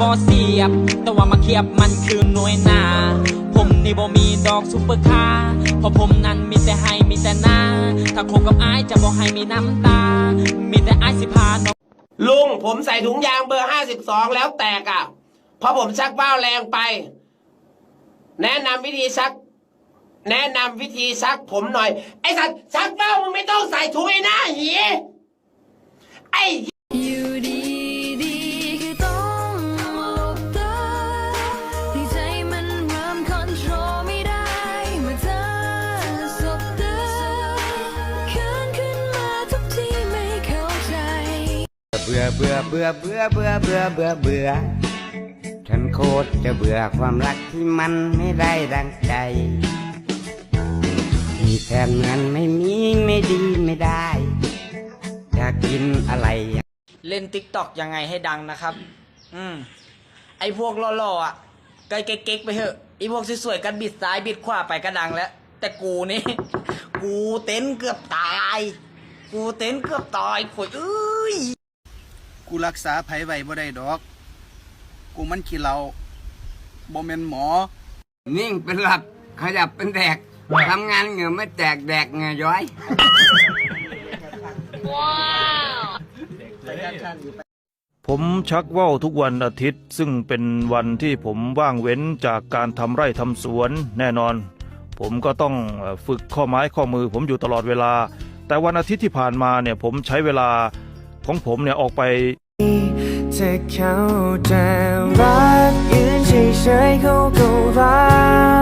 บ่เสียบ แต่ว่ามาเคียบมันคือหน่วยนา ผมนี่บ่มีดอกซุปเปอร์คาร์เพราะผมนั้นมีแต่ให้มีแต่หน้า ถ้าคบกับอายจะบ่ให้มีน้ำตา มีแต่อายสิพาน้องลุงผมใส่ถุงยางเบอร์ห้าสิบสองแล้วแตกอะเพราะผมชักเบ้าแรงไป แนะนำวิธีชัก แนะนำวิธีชักผมหน่อย ไอ้สัตว์ชักเบ้ามึงไม่ต้องใส่ถุงไอ้หน้าหีไอ้ เบื่อเบื่อเบื่อเบื่อเบื่อเบื่อเบื่อเบื่อฉันโคตรจะเบื่อความรักที่มันไม่ได้ดังใจ มีแฟนเหมือนไม่มีไม่ดีไม่ได้อยากกินอะไร เล่นติ๊กต็อกยังไงให้ดังนะครับ อืม ไอพวกหล่อๆอะไกลเก๊กๆไปเถอะไอพวกสวยๆกันบิดซ้ายบิดขวาไปก็ดังแล้ว แต่กูนี่ กูเต้นเกือบตาย กูเต้นเกือบตายข่อยเอ้ย กูรักษาไผไว้บ่ได้ดอก กูมันขี้เหล้าบ่แม่นหมอ นิ่งเป็นหลับขยับเป็นแดกทำงานเหงื่อไม่แตกแดกเหงื่อย้อย ผมชักว่าวทุกวันอาทิตย์ ซึ่งเป็นวันที่ผมว่างเว้นจากการทำไร่ทำสวนแน่นอน ผมก็ต้องเอ่อฝึกข้อไม้ข้อมือ ผมอยู่ตลอดเวลา แต่วันอาทิตย์ที่ผ่านมาเนี่ยผมใช้เวลา ของผมเนี่ยออกไปจะเขาจรักยืนเฉยๆเขาก็รัก